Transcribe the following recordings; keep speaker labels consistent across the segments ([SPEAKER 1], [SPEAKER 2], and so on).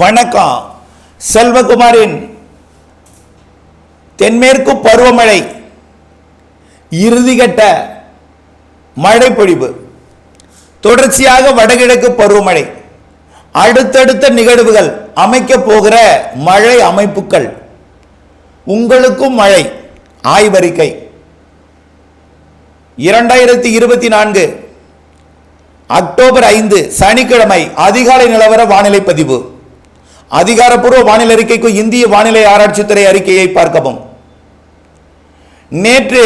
[SPEAKER 1] வணக்கம். செல்வகுமாரின் தென்மேற்கு பருவமழை இறுதிகட்ட மழை பொழிவு தொடர்ச்சியாக வடகிழக்கு பருவமழை. அடுத்தடுத்த நிகழ்வுகள் அமைக்கப் போகிற மழை அமைப்புகள். உங்களுக்கும் மழை ஆய்வறிக்கை. இரண்டாயிரத்தி இருபத்தி நான்கு அக்டோபர் ஐந்து சனிக்கிழமை அதிகாலை நிலவர வானிலை பதிவு. அதிகாரப்பூர்வ வானிலை அறிக்கைக்கும் இந்திய வானிலை ஆராய்ச்சித்துறை அறிக்கையை பார்க்கவும். நேற்று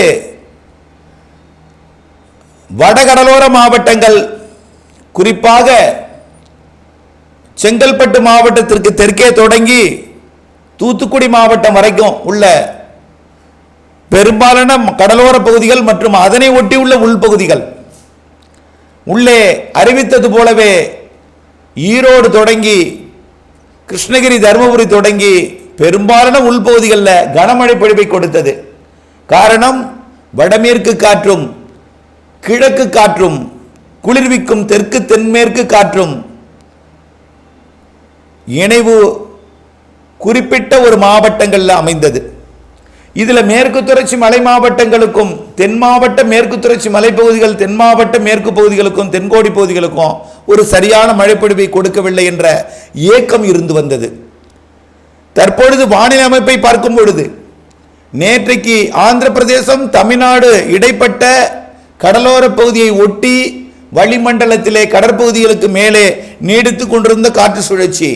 [SPEAKER 1] வடகடலோர மாவட்டங்கள் குறிப்பாக செங்கல்பட்டு மாவட்டத்திற்கு தெற்கே தொடங்கி தூத்துக்குடி மாவட்டம் வரைக்கும் உள்ள பெரும்பாலான கடலோர பகுதிகள் மற்றும் அதனை ஒட்டியுள்ள உள்பகுதிகள். உள்ளே அறிவித்தது போலவே ஈரோடு தொடங்கி கிருஷ்ணகிரி தருமபுரி தொடங்கி பெரும்பாலான உள்பகுதிகளில் கனமழை பொழிவை கொடுத்தது. காரணம் வடமேற்கு காற்றும் கிழக்கு காற்றும் குளிர்விக்கும் தெற்கு தென்மேற்கு காற்றும். இணைவு குறிப்பிட்ட ஒரு மாவட்டங்களில் அமைந்தது. இதில் மேற்கு தொடர்ச்சி மலை மாவட்டங்களுக்கும் தென் மாவட்ட மேற்கு தொடர்ச்சி மலைப்பகுதிகள் தென் மாவட்ட மேற்கு பகுதிகளுக்கும் தென்கோடி பகுதிகளுக்கும் ஒரு சரியான மழைப்பொழிவை கொடுக்கவில்லை என்ற ஏக்கம் இருந்து வந்தது. தற்பொழுது வானிலை அமைப்பை பார்க்கும் பொழுது நேற்றைக்கு ஆந்திர பிரதேசம் தமிழ்நாடு இடைப்பட்ட கடலோர பகுதியை ஒட்டி வளிமண்டலத்திலே கடற்பகுதிகளுக்கு மேலே நீடித்து கொண்டிருந்த காற்று சுழற்சி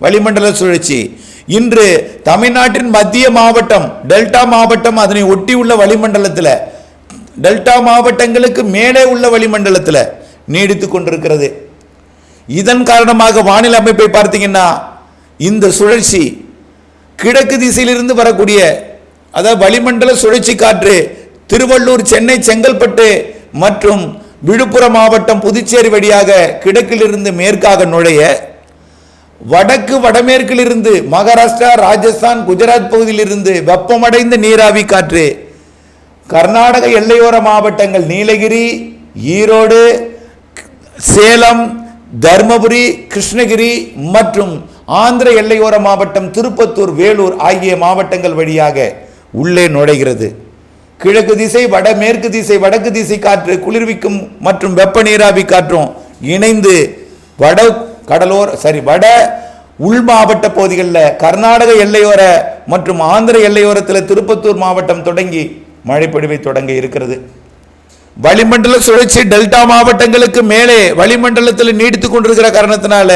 [SPEAKER 1] வளிமண்டல சுழற்சி இன்று தமிழ்நாட்டின் மத்திய மாவட்டம் டெல்டா மாவட்டம் அதனை ஒட்டியுள்ள வளிமண்டலத்தில் டெல்டா மாவட்டங்களுக்கு மேலே உள்ள வளிமண்டலத்தில் நீடித்து கொண்டிருக்கிறது. இதன் காரணமாக வானிலை அமைப்பை பார்த்தீங்கன்னா இந்த சுழற்சி கிழக்கு திசையிலிருந்து வரக்கூடிய அதாவது வளிமண்டல சுழற்சி காற்று திருவள்ளூர் சென்னை செங்கல்பட்டு மற்றும் விழுப்புரம் மாவட்டம் புதுச்சேரி வழியாக கிழக்கிலிருந்து மேற்காக நுழைய வடக்கு வடமேற்கிலிருந்து மகாராஷ்டிரா ராஜஸ்தான் குஜராத் பகுதியிலிருந்து வெப்பமடைந்த நீராவி காற்று கர்நாடக எல்லையோர மாவட்டங்கள் நீலகிரி ஈரோடு சேலம் தர்மபுரி கிருஷ்ணகிரி மற்றும் ஆந்திர எல்லையோர மாவட்டம் திருப்பத்தூர் வேலூர் ஆகிய மாவட்டங்கள் வழியாக உள்ளே நுழைகிறது. கிழக்கு திசை வடமேற்கு திசை வடக்கு திசை காற்று குளிர்விக்கும் மற்றும் வெப்ப நீராவி காற்றும் இணைந்து வட கடலோர சரி வட உள் மாவட்ட பகுதிகளில் கர்நாடக எல்லையோர மற்றும் ஆந்திர எல்லையோரத்தில் திருப்பத்தூர் மாவட்டம் தொடங்கி மழைப்பொழிவை தொடங்க இருக்கிறது. வளிமண்டல சுழற்சி டெல்டா மாவட்டங்களுக்கு மேலே வளிமண்டலத்தில் நீடித்துக் கொண்டிருக்கிற காரணத்தினால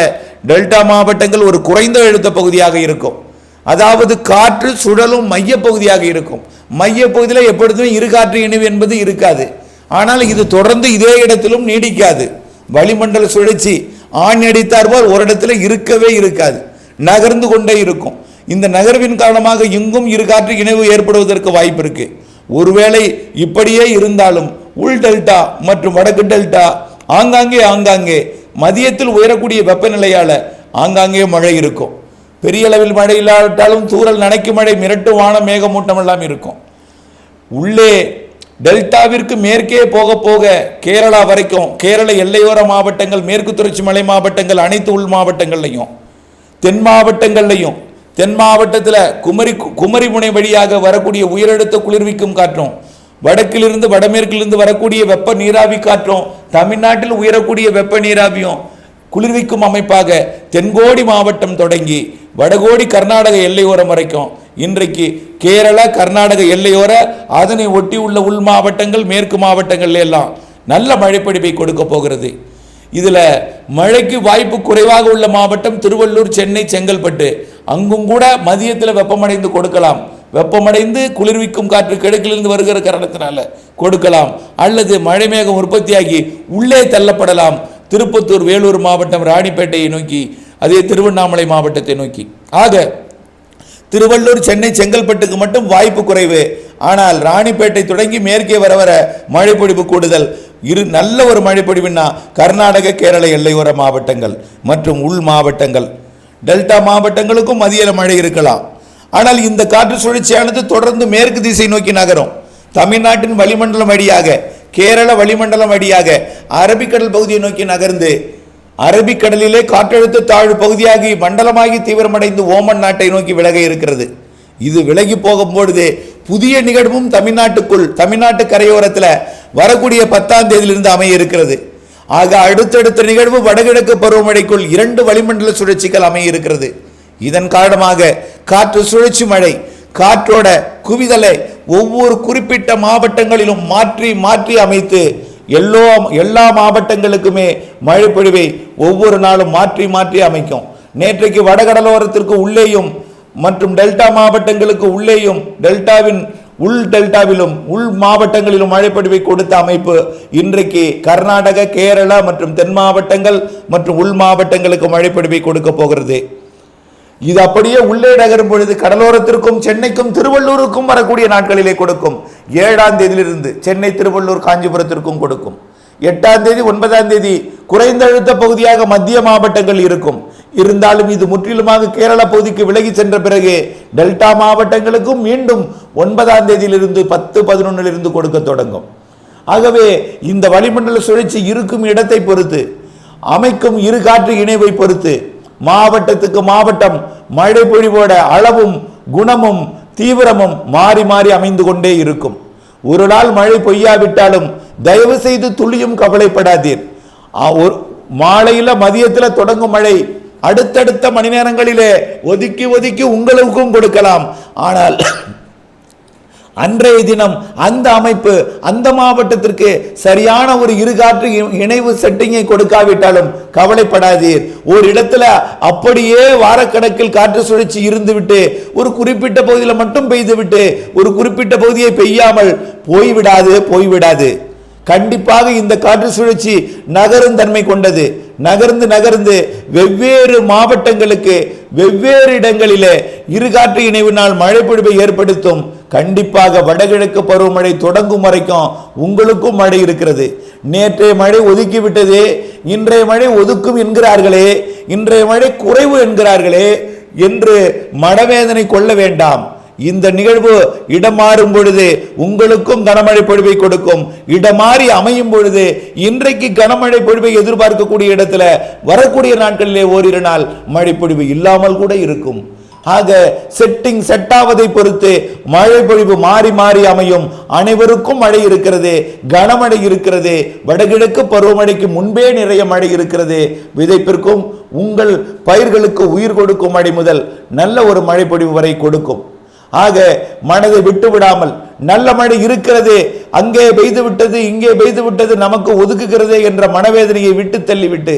[SPEAKER 1] டெல்டா மாவட்டங்கள் ஒரு குறைந்த அழுத்த பகுதியாக இருக்கும். அதாவது காற்று சுழலும் மைய பகுதியாக இருக்கும். மைய பகுதியில் எப்பொழுதுமே இரு காற்று இணைவு என்பது இருக்காது. ஆனால் இது தொடர்ந்து இதே இடத்திலும் நீடிக்காது. வளிமண்டல சுழற்சி ஆண் அடித்தார் போல் ஒரு இடத்துல இருக்கவே இருக்காது. நகர்ந்து கொண்டே இருக்கும். இந்த நகர்வின் காரணமாக இங்கும் இரு காற்று இணைவு ஏற்படுவதற்கு வாய்ப்பு இருக்கு. ஒருவேளை இப்படியே இருந்தாலும் உள் டெல்டா மற்றும் வடக்கு டெல்டா ஆங்காங்கே ஆங்காங்கே மதியத்தில் உயரக்கூடிய வெப்பநிலையால் ஆங்காங்கே மழை இருக்கும். பெரிய அளவில் மழை இல்லாவிட்டாலும் தூரல் நனைக்கும் மழை மிரட்டு வான மேகமூட்டம் எல்லாம் இருக்கும். உள்ளே டெல்டாவிற்கு மேற்கே போக போக கேரளா வரைக்கும் கேரள எல்லையோர மாவட்டங்கள் மேற்கு தொடர்ச்சி மலை மாவட்டங்கள் அனைத்து உள் மாவட்டங்கள்லையும் தென் மாவட்டங்கள்லையும் தென் மாவட்டத்தில் குமரி குமரி முனை வழியாக வரக்கூடிய உயரழுத்த குளிர்விக்கும் காற்றும் வடக்கிலிருந்து வடமேற்கிலிருந்து வரக்கூடிய வெப்ப நீராவி காற்றும் தமிழ்நாட்டில் உயரக்கூடிய வெப்ப நீராவியும் குளிர்விக்கும் அமைப்பாக தென்கோடி மாவட்டம் தொடங்கி வடகோடி கர்நாடக எல்லையோரம் வரைக்கும். இன்றைக்கு கேரள கர்நாடக எல்லையோர அதனை ஒட்டி உள்ள உள் மாவட்டங்கள் மேற்கு மாவட்டங்கள் எல்லாம் நல்ல மழைப்பிடிப்பை கொடுக்க போகிறது. இதில் மழைக்கு வாய்ப்பு குறைவாக உள்ள மாவட்டம் திருவள்ளூர் சென்னை செங்கல்பட்டு. அங்கும் கூட மதியத்தில் வெப்பமடைந்து கொடுக்கலாம். வெப்பமடைந்து குளிர்விக்கும் காற்று கிழக்கிலிருந்து வருகிற காரணத்தினால கொடுக்கலாம். அல்லது மழை மேகம் உற்பத்தியாகி உள்ளே தள்ளப்படலாம். திருப்பத்தூர் வேலூர் மாவட்டம் ராணிப்பேட்டையை நோக்கி அதே திருவண்ணாமலை மாவட்டத்தை நோக்கி. ஆக திருவள்ளூர் சென்னை செங்கல்பட்டுக்கு மட்டும் வாய்ப்பு குறைவு. ஆனால் ராணிப்பேட்டை தொடங்கி மேற்கே வர வர மழைப்பொழிவு கூடுதல். இரு நல்ல ஒரு மழைப்பொழிவுன்னா கர்நாடக கேரள எல்லையோர மாவட்டங்கள் மற்றும் உள் மாவட்டங்கள். டெல்டா மாவட்டங்களுக்கும் மதிய மழை இருக்கலாம். ஆனால் இந்த காற்று சுழற்சியானது தொடர்ந்து மேற்கு திசை நோக்கி நகரும். தமிழ்நாட்டின் வளிமண்டலம் வழியாக கேரள வளிமண்டலம் வழியாக அரபிக்கடல் பகுதியை நோக்கி நகர்ந்து அரபிக்கடலிலே காற்றழுத்த தாழ்வு பகுதியாகி மண்டலமாகி தீவிரமடைந்து ஓமன் நாட்டை நோக்கி விலக இருக்கிறது. இது விலகி போகும்பொழுது புதிய நிகழ்வும் தமிழ்நாட்டுக்குள் தமிழ்நாட்டு கரையோரத்தில் வரக்கூடிய பத்தாம் தேதியிலிருந்து அமைய இருக்கிறது. ஆக அடுத்தடுத்த நிகழ்வு வடகிழக்கு பருவமழைக்குள் இரண்டு வளிமண்டல சுழற்சிகள் அமைய இருக்கிறது. இதன் காரணமாக காற்று சுழற்சி மழை காற்றோட குவிதலை ஒவ்வொரு குறிப்பிட்ட மாவட்டங்களிலும் மாற்றி மாற்றி அமைத்து எல்லோ எல்லா மாவட்டங்களுக்குமே மழைப்பொழிவை ஒவ்வொரு நாளும் மாற்றி மாற்றி அமைக்கும். நேற்றைக்கு வடகடலோரத்திற்கு உள்ளேயும் மற்றும் டெல்டா மாவட்டங்களுக்கு உள்ளேயும் டெல்டாவின் உள் டெல்டாவிலும் உள் மாவட்டங்களிலும் மழைப்பொழிவை கொடுத்த அமைப்பு இன்றைக்கு கர்நாடக கேரளா மற்றும் தென் மாவட்டங்கள் மற்றும் உள் மாவட்டங்களுக்கு மழைப்பொழிவை கொடுக்க போகிறது. இது அப்படியே உள்ளே நகரும் பொழுது கடலோரத்திற்கும் சென்னைக்கும் திருவள்ளூருக்கும் வரக்கூடிய நாட்களிலே கொடுக்கும். ஏழாம் தேதியிலிருந்து சென்னை திருவள்ளூர் காஞ்சிபுரத்திற்கும் கொடுக்கும். எட்டாம் தேதி ஒன்பதாம் தேதி குறைந்த அழுத்த பகுதியாக மத்திய மாவட்டங்கள் இருக்கும். இருந்தாலும் இது முற்றிலுமாக கேரள பகுதிக்கு விலகி சென்ற பிறகு டெல்டா மாவட்டங்களுக்கும் மீண்டும் ஒன்பதாம் தேதியிலிருந்து பத்து பதினொன்னிலிருந்து கொடுக்க தொடங்கும். ஆகவே இந்த வளிமண்டல சுழற்சி இருக்கும் இடத்தை பொறுத்து அமைக்கும் இரு காற்று இணைவை பொறுத்து மாவட்டத்துக்கு மாவட்டம் மழை பொழிவோட அளவும் குணமும் தீவிரமும் மாறி மாறி அமைந்து கொண்டே இருக்கும். ஒரு நாள் மழை பொய்யாவிட்டாலும் தயவு செய்து துளியும் கவலைப்படாதீர். ஒரு மாலையில மதியத்தில் தொடங்கும் மழை அடுத்தடுத்த மணி நேரங்களிலே ஒதுக்கி ஒதுக்கி உங்களுக்கும் கொடுக்கலாம். ஆனால் அன்றைய தினம் அந்த அமைப்பு அந்த மாவட்டத்திற்கு சரியான ஒரு இருகாற்று இணைவு செட்டிங்கை கொடுக்காவிட்டாலும் கவலைப்படாதீர். ஒரு இடத்துல அப்படியே வாரக்கணக்கில் காற்று சுழற்சி இருந்துவிட்டு ஒரு குறிப்பிட்ட பகுதியில் மட்டும் பெய்துவிட்டு ஒரு குறிப்பிட்ட பகுதியை பெய்யாமல் போய்விடாது போய்விடாது. கண்டிப்பாக இந்த காற்று சுழற்சி நகரும் தன்மை கொண்டது. நகர்ந்து நகர்ந்து வெவ்வேறு மாவட்டங்களுக்கு வெவ்வேறு இடங்களிலே இருகாற்று இணைவினால் மழைப்பொழிவை ஏற்படுத்தும் கண்டிப்பாக வடகிழக்கு பருவமழை தொடங்கும் வரைக்கும் உங்களுக்கும் மழை இருக்கிறது. நேற்றைய மழை ஒதுக்கிவிட்டது இன்றைய மழை ஒதுக்கும் என்கிறார்களே இன்றைய மழை குறைவு என்கிறார்களே என்று மனவேதனை கொள்ள வேண்டாம். இந்த நிகழ்வு இடம் மாறும் பொழுது உங்களுக்கும் கனமழை பொழிவை கொடுக்கும். இடம் மாறி அமையும் பொழுது இன்றைக்கு கனமழை பொழிவை எதிர்பார்க்கக்கூடிய இடத்துல வரக்கூடிய நாட்களிலே ஓரிரு நாள் மழை பொழிவு இல்லாமல் கூட இருக்கும். ஆக செட்டிங் செட் ஆவதை பொறுத்து மழை பொழிவு மாறி மாறி அமையும். அனைவருக்கும் மழை இருக்கிறது கனமழை இருக்கிறது வடகிழக்கு பருவமழைக்கு முன்பே நிறைய மழை இருக்கிறது. விதைப்பிற்கும் உங்கள் பயிர்களுக்கு உயிர் கொடுக்கும் மழை முதல் நல்ல ஒரு மழை பொழிவு வரை கொடுக்கும். ஆக மனதை விட்டு விடாமல் நல்ல மழை இருக்கிறது அங்கே பெய்து விட்டது இங்கே பெய்து விட்டது நமக்கு ஒதுக்குகிறதே என்ற மனவேதனையை விட்டு தள்ளிவிட்டு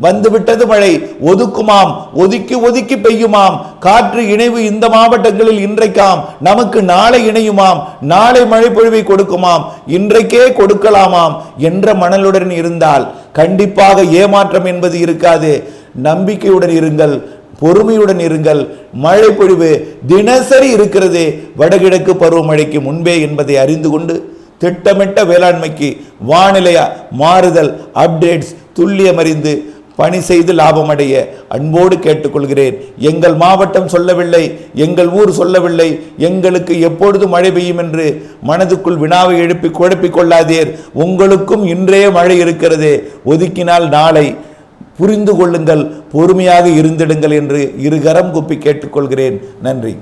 [SPEAKER 1] வந்துவிட்டது மழை. ஒதுக்குமாம் ஒதுக்கி ஒதுக்கி பெய்யுமாம். காற்று இணைவு இந்த மாவட்டங்களில் இன்றைக்காம். நமக்கு நாளை இணையுமாம். நாளை மழை பொழிவை கொடுக்குமாம். இன்றைக்கே கொடுக்கலாமாம் என்ற மணலுடன் இருந்தால் கண்டிப்பாக ஏமாற்றம் என்பது இருக்காது. நம்பிக்கையுடன் இருங்கள் பொறுமையுடன் இருங்கள். மழை பொழிவு தினசரி இருக்கிறது. வடகிழக்கு பருவமழைக்கு முன்பே என்பதை அறிந்து கொண்டு திட்டமிட்ட வேளாண்மைக்கு வானிலை மாறுதல் அப்டேட்ஸ் துல்லியமறிந்து பணி செய்து லாபமடைய. அன்போடு கேட்டுக்கொள்கிறேன். எங்கள் மாவட்டம் சொல்லவில்லை எங்கள் ஊர் சொல்லவில்லை எங்களுக்கு எப்பொழுது மழை பெய்யும் என்று மனதுக்குள் வினாவை எழுப்பி குழப்பிக் கொள்ளாதீர் உங்களுக்கும் இன்றே மழை இருக்கிறது. ஒதுக்கினால் நாளை புரிந்து கொள்ளுங்கள் பொறுமையாக இருந்திடுங்கள் என்று இருகரம் குப்பி கேட்டுக்கொள்கிறேன். நன்றி.